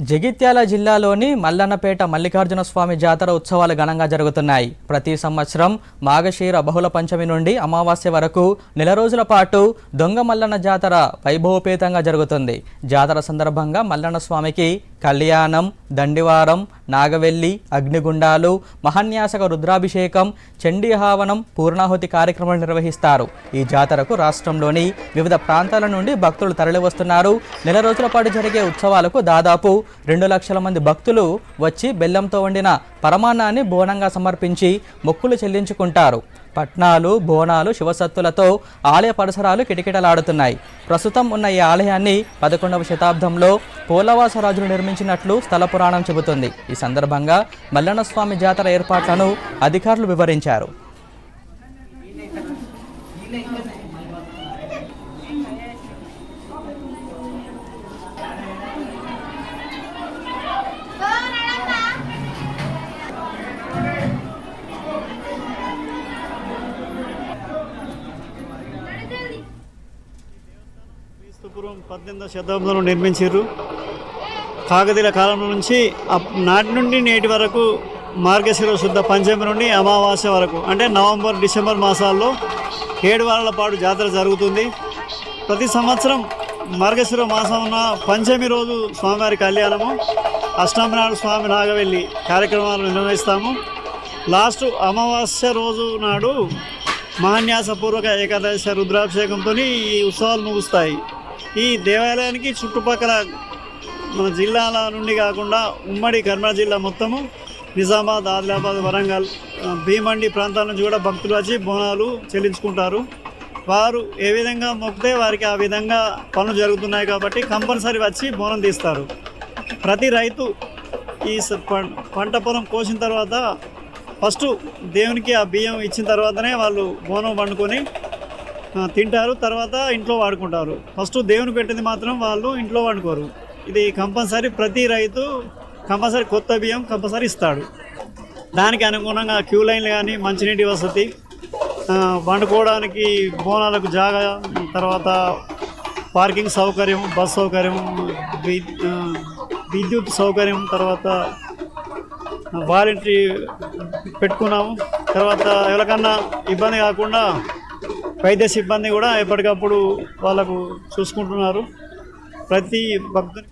జగిత్యాల జిల్లాలోని మల్లన్నపేట మల్లికార్జున స్వామి జాతర ఉత్సవాలు ఘనంగా జరుగుతున్నాయి. ప్రతి సంవత్సరం మాఘశీర బహుళ పంచమి నుండి అమావాస్య వరకు నెల రోజుల పాటు దొంగ మల్లన్న జాతర వైభవపేతంగా జరుగుతుంది. జాతర సందర్భంగా మల్లన్న స్వామికి కళ్యాణం దండివారం నాగవెల్లి అగ్నిగుండాలు మహాన్యాసక రుద్రాభిషేకం చండీ హావనం పూర్ణాహుతి కార్యక్రమాలు నిర్వహిస్తారు. ఈ జాతరకు రాష్ట్రంలోని వివిధ ప్రాంతాల నుండి భక్తులు తరలివస్తున్నారు. నెల రోజుల పాటు జరిగే ఉత్సవాలకు దాదాపు రెండు లక్షల మంది భక్తులు వచ్చి బెల్లంతో వండిన పరమాన్నాన్ని బోనంగా సమర్పించి మొక్కులు చెల్లించుకుంటారు. పట్నాలు బోనాలు శివసత్తులతో ఆలయ పరిసరాలు కిటకిటలాడుతున్నాయి. ప్రస్తుతం ఉన్న ఈ ఆలయాన్ని పదకొండవ శతాబ్దంలో పోలవాసరాజులు నిర్మించినట్లు స్థల పురాణం చెబుతుంది. ఈ సందర్భంగా మల్లన్నస్వామి జాతర ఏర్పాట్లను అధికారులు వివరించారు. క్రీస్తుపూర్వం పద్దెనిమిదవ శతాబ్దంలో నిర్మించారు. కాకతీయుల కాలం నుంచి నాటి నుండి నేటి వరకు మార్గశిర శుద్ధ పంచమి నుండి అమావాస్య వరకు అంటే నవంబర్ డిసెంబర్ మాసాల్లో ఏడు వారాల పాటు జాతర జరుగుతుంది. ప్రతి సంవత్సరం మార్గశిర మాసం పంచమి రోజు స్వామివారి కళ్యాణము. అష్టమి నాడు స్వామి నాగవెల్లి కార్యక్రమాలు నిర్వహిస్తాము. లాస్ట్ అమావాస్య రోజు నాడు మహాన్యాసపూర్వక ఏకాదశి రుద్రాభిషేకంతో ఈ ఉత్సవాలు ముగుస్తాయి. ఈ దేవాలయానికి చుట్టుపక్కల మన జిల్లాల నుండి కాకుండా ఉమ్మడి కర్నూలు జిల్లా మొత్తము నిజామాబాద్ ఆదిలాబాద్ వరంగల్ భీమండి ప్రాంతాల నుంచి కూడా భక్తులు వచ్చి బోనాలు చెల్లించుకుంటారు. వారు ఏ విధంగా మొక్కితే వారికి ఆ విధంగా పనులు జరుగుతున్నాయి కాబట్టి కంపల్సరీ వచ్చి బోనం తీస్తారు. ప్రతి రైతు ఈ పంట పొలం కోసిన తర్వాత ఫస్ట్ దేవునికి ఆ బియ్యం ఇచ్చిన తర్వాతనే వాళ్ళు బోనం వండుకొని తింటారు తర్వాత ఇంట్లో వాడుకుంటారు. ఫస్ట్ దేవుని పెట్టింది మాత్రం వాళ్ళు ఇంట్లో వాడుకోరు. ఇది కంపల్సరీ ప్రతి రైతు కంపల్సరీ కొత్త బియ్యం కంపల్సరీ ఇస్తాడు. దానికి అనుగుణంగా క్యూ లైన్లు కానీ మంచినీటి వసతి వండుకోవడానికి బోనాలకు జాగా తర్వాత పార్కింగ్ సౌకర్యం బస్ సౌకర్యం విద్యుత్ సౌకర్యం తర్వాత వాలంటరీ పెట్టుకున్నాము. తర్వాత ఎవరికన్నా ఇబ్బంది కాకుండా వైద్య సిబ్బంది కూడా ఎప్పటికప్పుడు వాళ్ళకు చూసుకుంటున్నారు. ప్రతి భక్తుని